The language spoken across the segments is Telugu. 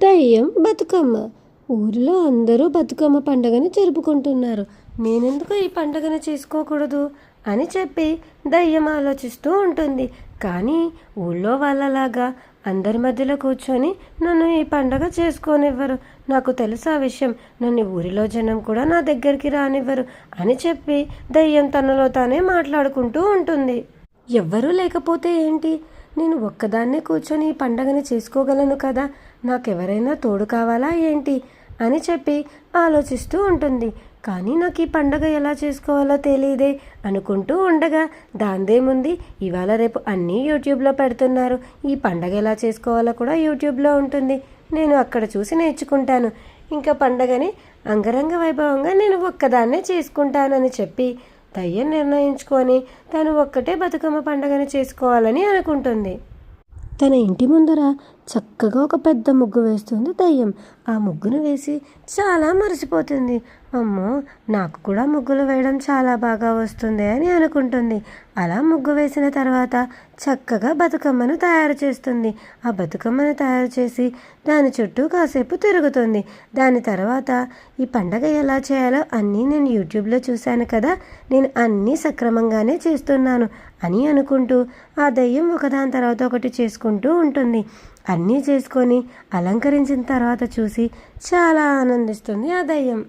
దయ్యం బతుకమ్మ. ఊరిలో అందరూ బతుకమ్మ పండుగని జరుపుకుంటున్నారు. నేనెందుకు ఈ పండుగను చేసుకోకూడదు? అని చెప్పి దయ్యం ఆలోచిస్తూ ఉంటుంది. కానీ ఊళ్ళో వాళ్ళలాగా అందరి మధ్యలో కూర్చొని నన్ను ఈ పండగ చేసుకోనివ్వరు. నాకు తెలుసు ఆ విషయం. నన్ను ఊరిలో జనం కూడా నా దగ్గరికి రానివ్వరు అని చెప్పి దయ్యం తనలో తానే మాట్లాడుకుంటూ ఉంటుంది. ఎవ్వరూ లేకపోతే ఏంటి? నేను ఒక్కదాన్నే కూర్చొని ఈ పండగని చేసుకోగలను కదా. నాకెవరైనా తోడు కావాలా ఏంటి? అని చెప్పి ఆలోచిస్తూ ఉంటుంది. కానీ నాకు ఈ పండగ ఎలా చేసుకోవాలో తెలియదే అనుకుంటూ ఉండగా దాందేముంది? ఇవాళ రేపు అన్నీ యూట్యూబ్లో పెడుతున్నారు. ఈ పండగ ఎలా చేసుకోవాలో కూడా యూట్యూబ్లో ఉంటుంది. నేను అక్కడ చూసి నేర్చుకుంటాను. ఇంకా పండగని అంగరంగ వైభవంగా నేను ఒక్కదాన్నే చేసుకుంటానని చెప్పి దయ్యం నిర్ణయించుకొని తను ఒక్కటే బతుకమ్మ పండగను చేసుకోవాలని అనుకుంటుంది. తన ఇంటి ముందర చక్కగా ఒక పెద్ద ముగ్గు వేస్తుంది దయ్యం. ఆ ముగ్గును వేసి చాలా మరిసిపోతుంది. అమ్మో నాకు కూడా ముగ్గులు వేయడం చాలా బాగా వస్తుంది అని అనుకుంటుంది. అలా ముగ్గు వేసిన తర్వాత చక్కగా బతుకమ్మను తయారు చేస్తుంది. ఆ బతుకమ్మను తయారు చేసి దాని చుట్టూ కాసేపు తిరుగుతుంది. దాని తర్వాత ఈ పండగ ఎలా చేయాలో అన్నీ నేను యూట్యూబ్లో చూశాను కదా. నేను అన్నీ సక్రమంగానే చేస్తున్నాను అని అనుకుంటూ ఆ దయ్యం ఒకదాని తర్వాత ఒకటి చేసుకుంటూ ఉంటుంది. అన్ని అన్నీ చేసుకొని అలంకరించిన తర్వాత చూసి చాలా ఆనందిస్తుంది ఆ దయ్యం.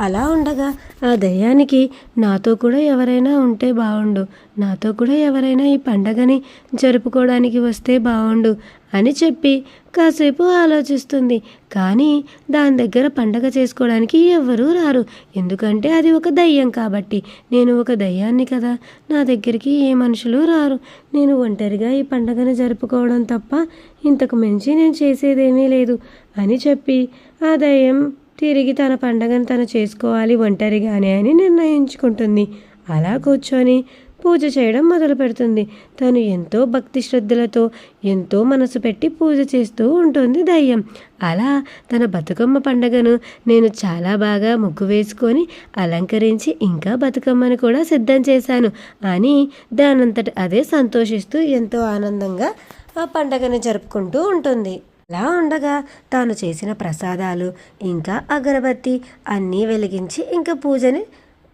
అలా ఉండగా ఆ దయ్యానికి నాతో కూడా ఎవరైనా ఉంటే బాగుండు నాతో కూడా ఎవరైనా ఈ పండగని జరుపుకోవడానికి వస్తే బాగుండు అని చెప్పి కాసేపు ఆలోచిస్తుంది. కానీ దాని దగ్గర పండగ చేసుకోవడానికి ఎవ్వరూ రారు. ఎందుకంటే అది ఒక దయ్యం కాబట్టి. నేను ఒక దయ్యాన్ని కదా. నా దగ్గరికి ఏ మనుషులు రారు. నేను ఒంటరిగా ఈ పండగను జరుపుకోవడం తప్ప ఇంతకు మించి నేను చేసేదేమీ లేదు అని చెప్పి ఆ దయ్యం తిరిగి తన పండగను తను చేసుకోవాలి ఒంటరిగానే అని నిర్ణయించుకుంటుంది. అలా కూర్చొని పూజ చేయడం మొదలు పెడుతుంది. తను ఎంతో భక్తి శ్రద్ధలతో ఎంతో మనసు పెట్టి పూజ చేస్తూ ఉంటుంది దయ్యం. అలా తన బతుకమ్మ పండగను నేను చాలా బాగా ముగ్గు వేసుకొని అలంకరించి ఇంకా బతుకమ్మను కూడా సిద్ధం చేశాను అని దానంతట అదే సంతోషిస్తూ ఎంతో ఆనందంగా ఆ పండగను జరుపుకుంటూ ఉంటుంది. అలా ఉండగా తాను చేసిన ప్రసాదాలు ఇంకా అగరబత్తి అన్నీ వెలిగించి ఇంకా పూజని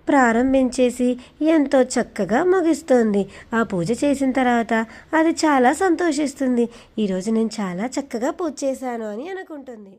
ప్రారంభించేసి ఎంతో చక్కగా ముగిస్తుంది. ఆ పూజ చేసిన తర్వాత అది చాలా సంతోషిస్తుంది. ఈరోజు నేను చాలా చక్కగా పూజ చేశాను అని అనుకుంటుంది.